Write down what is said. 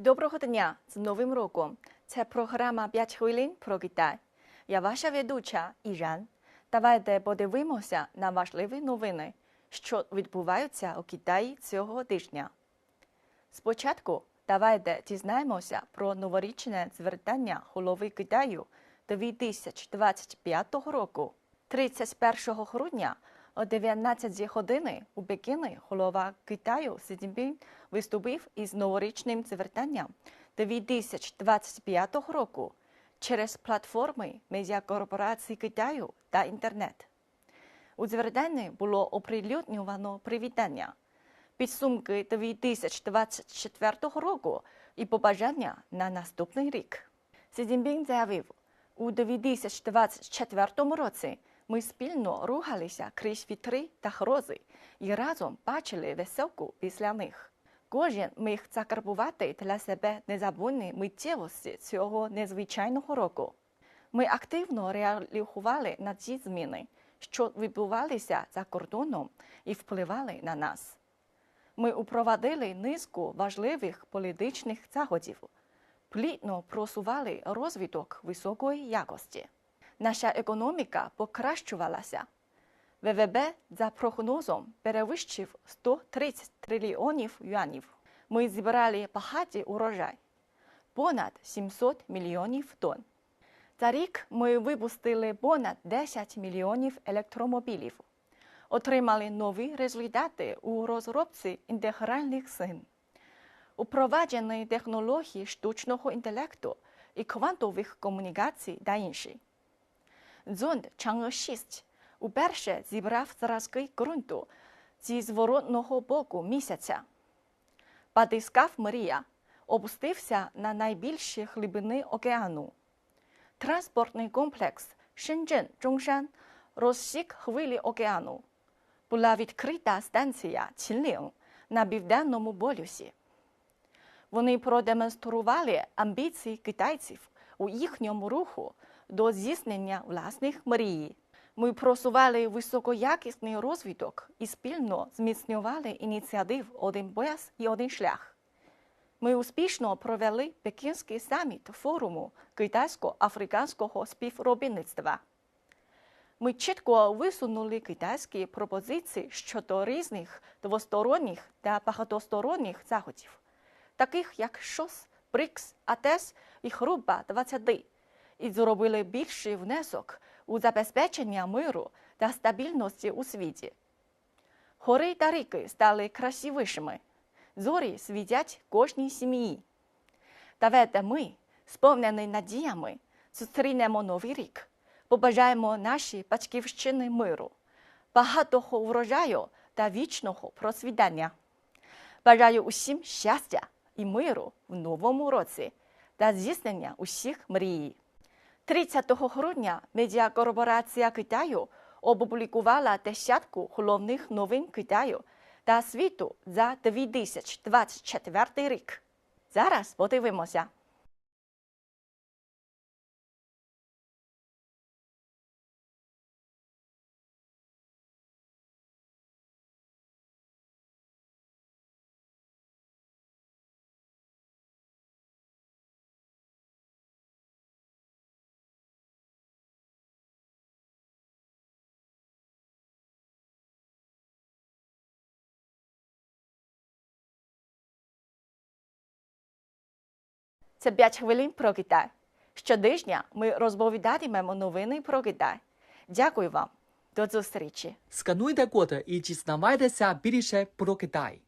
Доброго дня з Новим роком. Це програма «5 хвилин про Китай. Я ваша ведуча Іран. Давайте подивимося на важливі новини, що відбуваються у Китаї цього тижня. Спочатку давайте дізнаємося про новорічне звертання голови Китаю 2025 року. 31 грудня о 19 години у Пекіні голова Китаю Сі Цзіньпін виступив із новорічним звертанням 2025 року через платформи медіакорпорації Китаю та інтернет. У звертанні було оприлюднювано привітання, підсумки 2024 року і побажання на наступний рік. Сі Цзіньпін заявив, у 2024 році ми спільно рухалися крізь вітри та грози і разом бачили веселку після них. Кожен міг закарбувати для себе незабутні миттєвості цього незвичайного року. Ми активно реагували на ці зміни, що відбувалися за кордоном і впливали на нас. Ми упровадили низку важливих політичних заходів, плідно просували розвиток високої якості. Наша економіка покращувалася. ВВП за прогнозом перевищив 130 трильйонів юанів. Ми зібрали багатий урожай – понад 700 мільйонів тонн. За рік ми випустили понад 10 мільйонів електромобілів, отримали нові результати у розробці інтегральних син, упроваджені технології штучного інтелекту і квантових комунікацій та інші. Зонд Чанг'е-6 уперше зібрав зразки ґрунту зі зворотного боку місяця. Батискав Марія опустився на найбільші глибини океану. Транспортний комплекс Шенджен-Чонгшан розсік хвилі океану. Була відкрита станція Цінлін на південному полюсі. Вони продемонстрували амбіції китайців у їхньому руху до здійснення власних мрій. Ми просували високоякісний розвиток і спільно зміцнювали ініціатив «Один пояс і один шлях». Ми успішно провели Пекінський саміт форуму китайсько-африканського співробітництва. Ми чітко висунули китайські пропозиції щодо різних двосторонніх та багатосторонніх заходів, таких як ШОС, БРИКС, АТЕС і Група 20, і зробили більший внесок у забезпечення миру та стабільності у світі. Гори та ріки стали красивішими, зорі світять кожній сім'ї. Давайте ми, сповнені надіями, зустрінемо новий рік, побажаємо нашій батьківщини миру, багатого врожаю та вічного просвітання. Бажаю усім щастя і миру в новому році та здійснення усіх мрій. 30 грудня медіакорпорація Китаю опублікувала десятку головних новин Китаю та світу за 2024 рік. Зараз подивимося. Це 5 хвилин про Китай. Щодня ми розповідатимемо новини про Китай. Дякую вам. До зустрічі. Скануйте код і дізнавайтеся більше про Китай.